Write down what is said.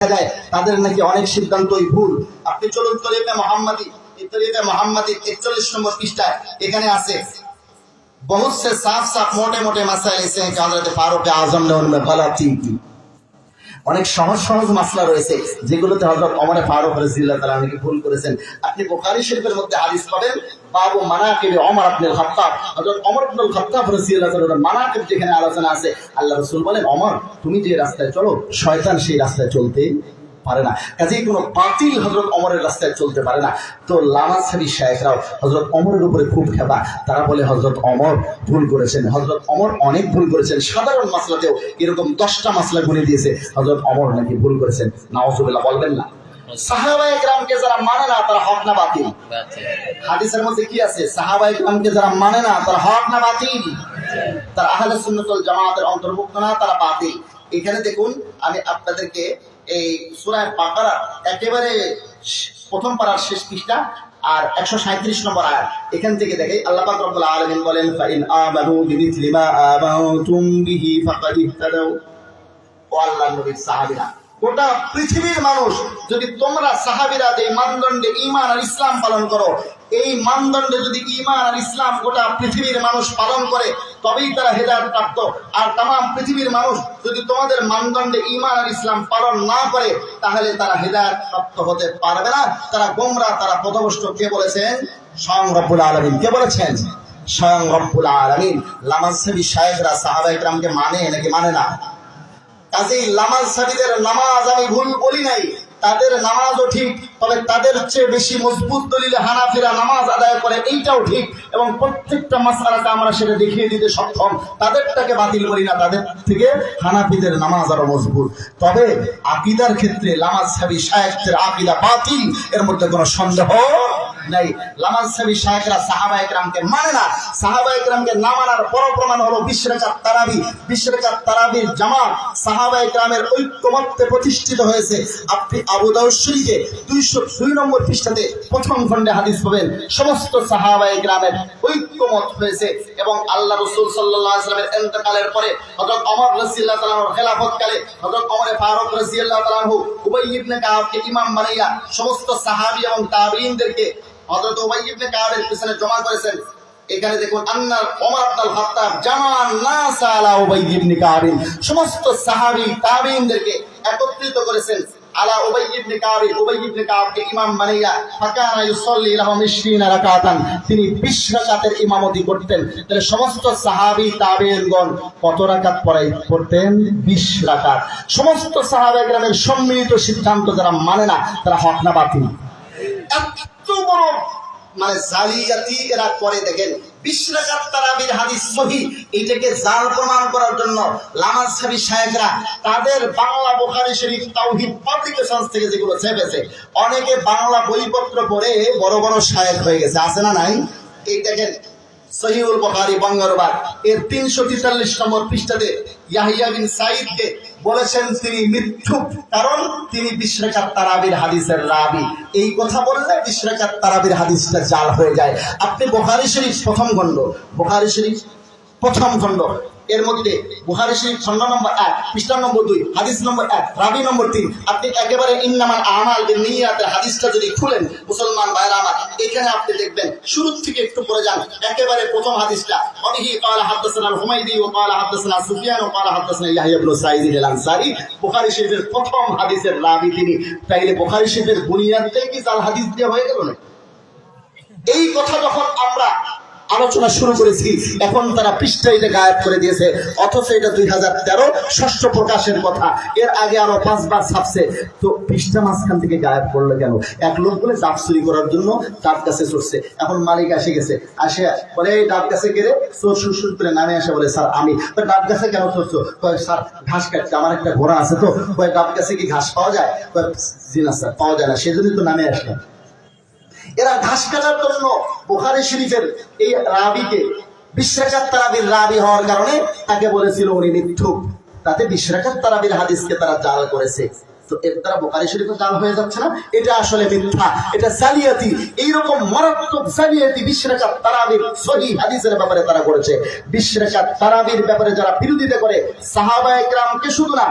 দেখা যায় তাদের নাকি অনেক সিদ্ধান্তই ভুল আপনি চলুন তরিফে মোহাম্মদী এই তরিফে মোহাম্মদী একচল্লিশ নম্বর পৃষ্ঠায় এখানে আছে बहुत से साफ साफ मोटे मोटे मसाइल ऐसे हैं कि हजरत फारूक आजम ने उनमें गलती की অনেক সহজ সহজ মাসলা রয়েছে, যেগুলোতে হজরত অমরে ফারুক রাজিল্লাহ তারা অনেকে ভুল করেছেন। আপনি বোখারি শরীফের মধ্যে হাদিস পাবেন, বাবু মানাকিবে অমর ইবনে খাত্তাব। হজরত অমর ইবনে খাত্তাব রাদিয়াল্লাহু মানা মানাকিব যেখানে আলোচনা আছে, আল্লাহ রসুল বলেন অমর তুমি যে রাস্তায় চলো, শয়তান সেই রাস্তায় চলতে পারে না। কাজেই কোনো বাতিল হজরত অমরের রাস্তায় চলতে পারে না। তো লামা সাবি শায়েখরাও হজরত অমরের উপরে খুব খেপা। তারা বলে হজরত অমর ভুল করেছেন। হজরত অমর অনেক ভুল করেছেন। সাধারণ মাসলাতেও এরকম দশটা মাসলা গুনে দিয়েছে। হজরত অমর নাকি ভুল করেছেন। নাওজুবিল্লাহ, বলবেন না। সাহাবায়ে যারা মানে না মানে না, তারা বাতিল। এখানে দেখুন, আমি আপনাদেরকে এই সুরায় বাকারা একেবারে প্রথম পাড়ার শেষ পৃষ্ঠা আর একশো সাঁত্রিশ নম্বর আয়াত। এখান থেকে দেখে আল্লাহ পাক রব্বুল আলামিন বলেন, ফাইন আমানু বিমিথলি মা আমানতুম বিহি ফাকাদ ও আল্লাহর নবীর সাহাবীরা। গোটা পৃথিবীর মানুষ, যদি তোমরা সাহাবীরা যে মানদণ্ডে ঈমান আর ইসলাম পালন করো, এই মানদণ্ডে যদি ঈমান আর ইসলাম গোটা পৃথিবীর মানুষ পালন করে, তবেই তারা হেদায়েত প্রাপ্ত। আর তাম পৃথিবীর মানুষ যদি তোমাদের মানদণ্ডে ঈমান আর ইসলাম পালন না করে, তাহলে তারা হেদায়েত প্রাপ্ত হতে পারবে না। তারা গোমরা, তারা পথভ্রষ্ট কে বলেছেন? স্বয়ং রব্বুল আলামিন। কে বলেছেন? স্বয়ং রব্বুল আলামিন। লামাজসাবি শায়েখরা সাহাবা ইকরামকে মানে নাকি মানে না? কাজেই লামাজ সাবিদের নামাজ আমি ভুল বলি নাই। তাদের নামাজও ঠিক, তবে তাদের চেয়ে বেশি মজবুত দলিলে হানাফিরা নামাজ আদায় করে, এইটাও ঠিক। এবং প্রত্যেকটা মাসালাতে আমরা সেটা দেখিয়ে দিতে সক্ষম। তাদেরটাকে বাতিল করি না, তাদের থেকে হানাফিদের নামাজ আরও মজবুত। তবে আকিদার ক্ষেত্রে লামাজ সাবি শায়েখদের আকিদা বাতিল, এর মধ্যে কোনো সন্দেহ নাই। শায়েখরা, সাহাবা একরামকে মানে না। সাহাবা একরামকে না মানার হলো তারাবি। তারাবির সাহাবা একরামের ঐক্যমত্যে প্রতিষ্ঠিত হয়েছে। আপনি আবু দাউদ দুইশো দুই নম্বর পৃষ্ঠাতে প্রথম খণ্ডে হাদিস পাবেন। সমস্ত সাহাবা একরামের ঐক্যমত হয়েছে এবং আল্লাহ রসুল সাল্লাহ আসলামের এন্তকালের পরে হজরত অমর রসিল্লাহ তালাহর খেলাফত কালে হজরত অমরে ফারুক তালাহু উবাই ইবনে ইমাম বানাইয়া সমস্ত সাহাবি এবং তাবিঈনদেরকে হযরত উবাই ইবনে কাবের পিছনে জমা করেছেন। এখানে দেখুন, আন্নার ওমর খাত্তাব জামান উবাই ইবনে সমস্ত সাহাবী একত্রিত করেছেন। আলা উবাই ইবনে উবাই ইবনে কাবকে ইমাম বানাইয়া ফাকানা ইউসাল্লি লাহুম 20 রাকাতান। তিনি 20 রাকাতের ইমামতি করতেন। তাহলে সমস্ত সাহাবী তাবিঈনগণ কত রাকাত পড়াই করতেন 20 রাকাত। সমস্ত সাহাবা একরামের সম্মিলিত সিদ্ধান্ত যারা মানে না, তারা হক না বাতিল। এত বড় মানে জালিয়াতি এরা করে দেখেন। এটাকে জাল প্রমাণ করার জন্য শায়েখরা তাদের বাংলা যেগুলো ছেপেছে, অনেকে বাংলা বইপত্র পড়ে বড় বড় সাহেব হয়ে গেছে। আছে না নাই? এই দেখেন সহিউল বহারি এর তিনশো তেতাল্লিশ নম্বর পৃষ্ঠাতে ইয়াহিয়া বিন সাইদকে বলেছেন, তিনি মিথ্যুক, কারণ তিনি বিশ্বরেখাত তারাবির হাদিসের রাবি। এই কথা বললে বিশ্বরেখাত তারাবির হাদিসটা জাল হয়ে যায়। আপনি বোহারি শরীফ প্রথম খন্ড বোহারি শরীফ প্রথম খণ্ড। এর মধ্যে বুহারি শরীফ খণ্ড নম্বর এক, পৃষ্ঠা নম্বর দুই, হাদিস নম্বর এক, রাবি নম্বর তিন। আপনি একেবারে ইন্নামান আমাল নিয়াতের হাদিসটা যদি খুলেন, মুসলমান ভাইরা আমার, এখানে আপনি দেখবেন, শুরু থেকে একটু পরে যান, একেবারে প্রথম হাদিসটা। অনেকেই কালা হাদ্দাসানা হুমাইদি ও কালা হাদ্দাসানা সুফিয়ান ও কালা হাদ্দাসানা ইয়াহিয়াবুল সাইদিন এল আনসারি বুখারি শরীফের প্রথম হাদিসের রাবি তিনি। তাইলে বুখারি শরীফের বুনিয়াদ থেকে কি জাল হাদিস দিয়ে হয়ে গেল না এই কথা যখন আমরা আলোচনা শুরু করেছি। এখন তারা পৃষ্ঠা এটা গায়েব করে দিয়েছে। অথচ এটা দুই হাজার তেরো ষষ্ঠ প্রকাশের কথা। এর আগে আরও পাঁচবার ছাপছে। তো পৃষ্ঠা মাঝখান থেকে গায়েব করল কেন? এক লোক বলে ডাব চুরি করার জন্য ডাব গাছে চড়ছে। এখন মালিক এসে গেছে। আসে, বলে, এই ডাব গাছে গেলে চোর সুর করে নামে আসে, বলে, স্যার, আমি। তো ডাব গাছে কেন চড়ছো? স্যার, ঘাস কাটছে। আমার একটা ঘোড়া আছে তো। ডাব গাছে কি ঘাস পাওয়া যায়? জি না স্যার, পাওয়া যায় না। সেজন্যই তো নামে আসলাম। এরা ঘাস কাটার জন্য বুখারি শরীফের এই রাবিকে বিশ্রাকাত তারাবির রাবি হওয়ার কারণে তাকে বলেছিল উনি মিথ্যুক। তাতে বিশ্রাকাত তারাবির হাদিসকে তারা জাল করেছে। তো এর দ্বারা বোকারি শরীফে জাল হয়ে যাচ্ছে না? এটা আসলে মিথ্যা। এটা জালিয়াতি। এইরকম মারাত্মক জালিয়াতি তারাবির সহি হাদিসের ব্যাপারে তারা করেছে। তারাবির ব্যাপারে যারা বিরোধিতা করে শুধু না